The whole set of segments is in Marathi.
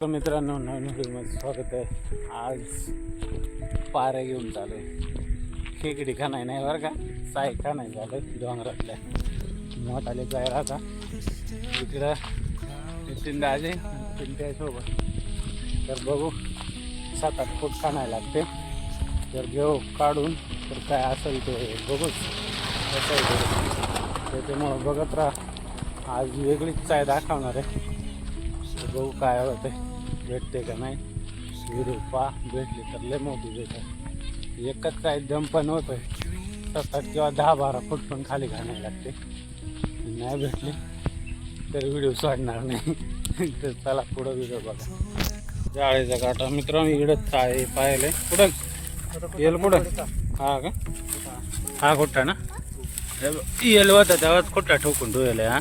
तर मित्रांनो नवीन व्हिडिओमध्ये स्वागत आहे. आज पाऱ्या घेऊन चालू आहे खेकडी खाणाय नाही बरं का? सायका नाही झालं डोंगरातल्या. मोठाले जायला आता. इकडं नितीन दाजे पिंट्या सोबत तर बघू सात आठ फूट खाणायला लागते. तर घेऊ काढून तर काय असेल ते बघूच. कसं आहे ते. त्याच्यामुळं बघत राहा. आज वेगळीच चाय दाखवणार आहे. बघू काय होतं भेटते का नाही? व्हिडिओ भेटली तर लय मोठी भेट एकच काय दम पण होतो सात किंवा दहा बारा फूट पण खाली घालायला लागते. नाही भेटली तर व्हिडिओ सोडणार नाही. तर चला पुढं व्हिडिओ बघा. जाळीचा काटा. मित्रांनो इकडं काय पाहिले कुठं? येल कुठं? हा का? हा कुठं ना? येल होता तेव्हाच कुठं ठोकून ठेवले हा?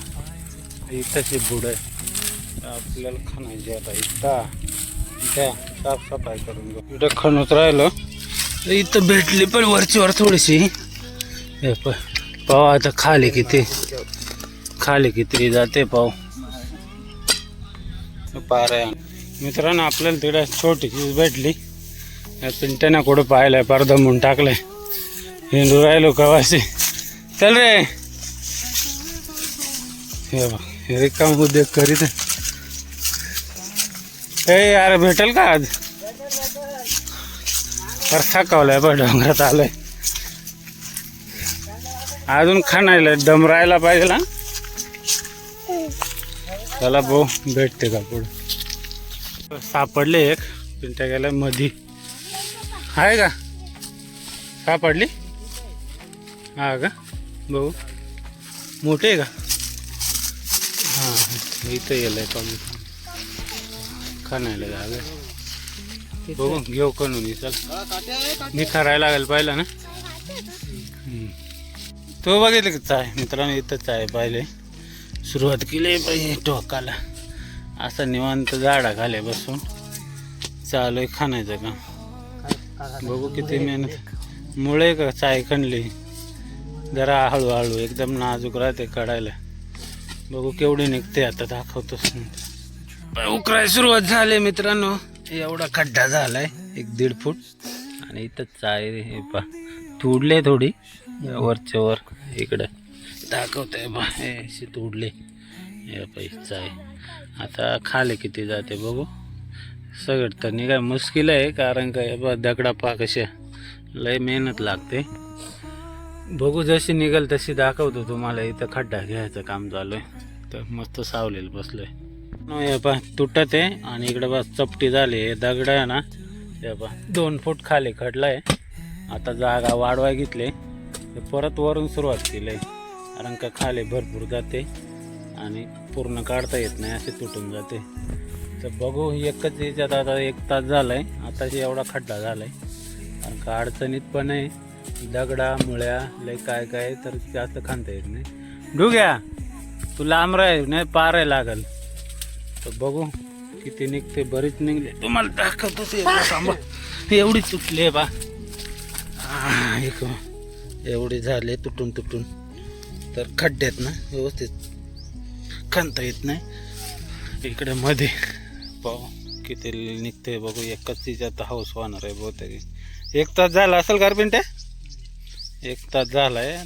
इथंच बुड आहे. आपल्याला खाणायची आता इथं द्या साफसफाई करून घ्या इथं खणूत राहिलं. इथं भेटली पण वरचीवर थोडीशी. हे प पाव आता खाली किती. खाली किती जाते पाव. पाराय मित्रांनो आपल्याला तिकडे छोटी भेटली. या कुठं पाहिलंय पडदा म्हणून टाकलंय. हिंदू राहिलो कवाशी. चल रे. हे बघ हे रिकाम उद्योग करीत हे यार भेटेल का आज? तर आहे बघ डोंगरात आलंय. अजून खाणायला दम राहायला पाहिजे ना? त्याला भाऊ भेटते का पुढे? सापडले एक पिंट्या गेल्या मधी. आहे का? सापडली? हा का? भाऊ मोठे आहे का? हां इथं येलंय कमी खणायला जावे बघू घेऊ कणून चल मी करायला लागेल पाहिलं ना? तो बघितलं का चाय. मित्रांनो इथंच आहे पाहिले सुरुवात केली पाहिजे टोकाला. असं निवांत झाडा खाले बसून. चालू आहे खाण्याचं काम. बघू किती मेहनत. मुळे का चाय खणली? जरा हळूहळू एकदम नाजूक राहते काढायला. बघू केवढी निघते आता दाखवतोच उकराय सुरुवात झाली मित्रांनो? एवढा खड्डा झालाय एक दीड फूट. आणि इथं चाय हे पा तुडले थोडी. वरच्या वर इकडं. दाखवतंय बा हे अशी तुडले. हे चाय. आता खाले किती जाते बघू. सगळं तर निघाय मुश्किल आहे कारण काय बा दगडा पा कशा लय मेहनत लागते. बघू जशी निघेल तशी दाखवतो तुम्हाला. इथं खड्डा घ्यायचं काम चालू आहे. तर मस्त सावलेलं बसलं आहे पा तुटत आहे आणि इकडे बस चपटी झाली आहे. दगड आहे ना हे पा दोन फूट खाली खडलाय आता जागा वाढवाय घेतले परत वरून सुरुवात केली कारण का खाली भरपूर जाते आणि पूर्ण काढता येत नाही असे तुटून जाते. तर बघू एकच याच्यात आता एक तास झालाय. आता एवढा खड्डा झालाय. कारण का अडचणीत पण आहे. दगडा मुळ्या लय काय काय तर जास्त खांता येत नाही. ढुग्या तू लांब राह नाही पार आहे लागल. तर बघू किती निघते बरीच निघले. तुम्हाला दाखवतोच एकदा थांबा. एवढी तुटली बा. एक एवढे झाले तुटून तुटून. तर खड्ड्यात ना व्यवस्थित खणता येत नाही. इकडे मध्ये पाहू किती निघते बघू. एकच तिच्यात हाऊस होणार आहे बहुतेक. एक तास झाला असेल गारपिंट्या एक तास झालाय.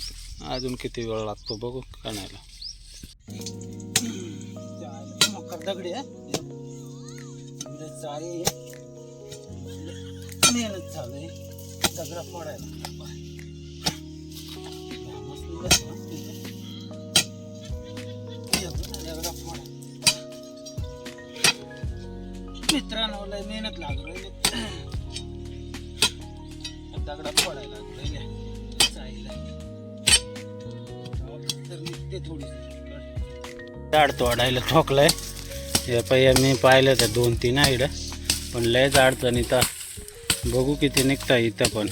अजून किती वेळ लागतो बघू खाण्याला. दगडी म्हणजे मेहनत चालू आहे. दगडा फोडायला. मित्रांनो लय मेहनत लागलो. दगडा फोडायला लागलोय तर निघते थोडी झाड तोडायला ठोकलंय. हे पहिल्या मी पाहिलं तर दोन तीन आहे इकडं. पण लयच अडचण इथं. बघू किती निघता इथं पण.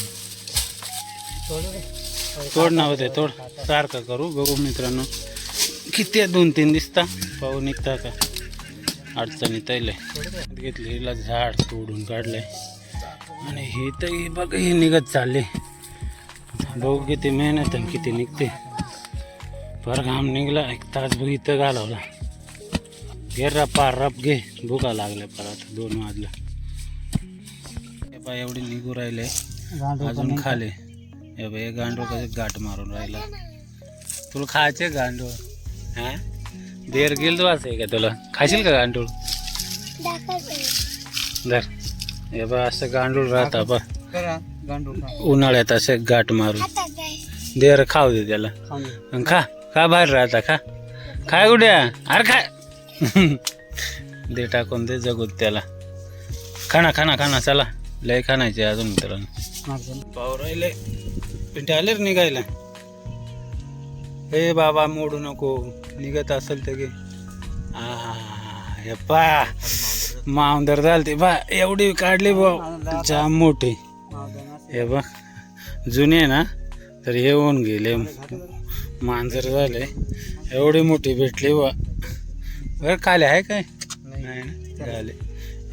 तोड ना होते तोड. सारखं करू बघू मित्रांनो. किती दोन तीन दिसता. पाहू निघता का? अडचणी तैले घेतली हिला झाड तोडून काढलंय. आणि हे तर हे बघ हे निघत चालली. बघू किती मेहनत आणि किती निघते. पर घाम निघला एक तास बघ इथं घालवला. घे रप्पा रप घे भुका लागल्या परत दोन वाजल्या हे बा एवढी निघू राहिले. अजून खाले. हे बा हे गांडूळ कसे गाठ मारून राहिला. तुला खायचे गांडूळ? हा? देर गेल तू आहे का तुला? खाशील का गांडूळ? धर. हे बा असं गांडूळ राहता बा उन्हाळ्यात असे गाठ मारून. देर खाऊ दे त्याला. खा खा बाहेर राहता खा. काय उड्या. अरे काय दे टाकून दे जगूत त्याला. खाना खाना खाना चला. लय खानायचे अजून मित्रांनो. पाव राहिले पिंटे आले रे निघायला. हे बाबा मोडू नको. निघत असेल तर आ, हे पा. मावदर झालते. बा एवढी काढली बा जाम मोठी. हे बघ. जुने ना तर हे होऊन गेले. मांजर झाले. एवढी मोठी भेटली बा बरं काले आहे काय? नाही. ना? झाले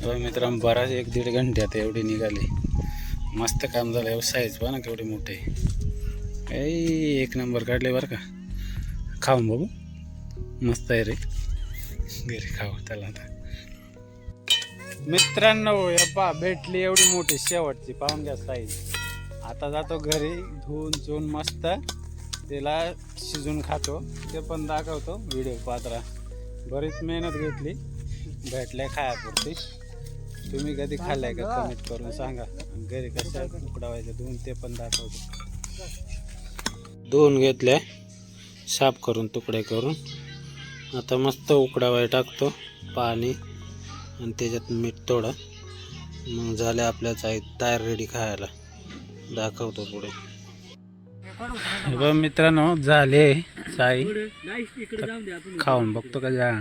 बघ मित्रांनो बराच एक दीड घंट्यात एवढी निघाली. मस्त काम झालं एवढं साईज ना केवढी मोठी. ऐ, एक नंबर काढले बरं का. खाऊन बघू. मस्त आहे रे. घरी खाऊ त्याला आता. मित्रांनो यप्पा भेटली एवढी मोठी शेवटची पाहून घ्या साईज आता जातो घरी धुवून चुवून मस्त. त्याला शिजून खातो. ते पण दाखवतो. व्हिडिओ पात्रा बरीच मेहनत घेतली. भेटल्या खायापुरती. तुम्ही कधी खाल्लाय का कमीत करून सांगा. आणि घरी कसं उकडावायचं धुवून ते पण दाखवतो. धुवून घेतल्या साफ करून तुकडे करून. आता मस्त उकडावाय टाकतो पाणी आणि त्याच्यात मीठ थोडं. मग झाले आपल्या चाय तयार रेडी खायला. दाखवतो पुढे. बघ मित्रांनो झाले. चाय खाऊन बघतो का जा.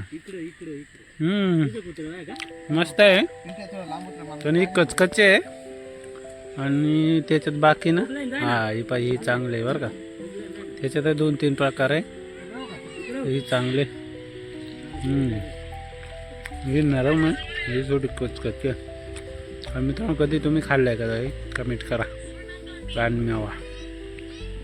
मस्त आहे. पण कचकचे आहे. आणि त्याच्यात बाकी ना? हा ही पाहिजे ही चांगले आहे बरं का. त्याच्यात दोन तीन प्रकार आहे. ही चांगले. हम्म. ही नरम आहे. ही थोडी कचकची आहे मित्रांनो कधी तुम्ही खाल्लाय का कमेंट करा. रानमेवा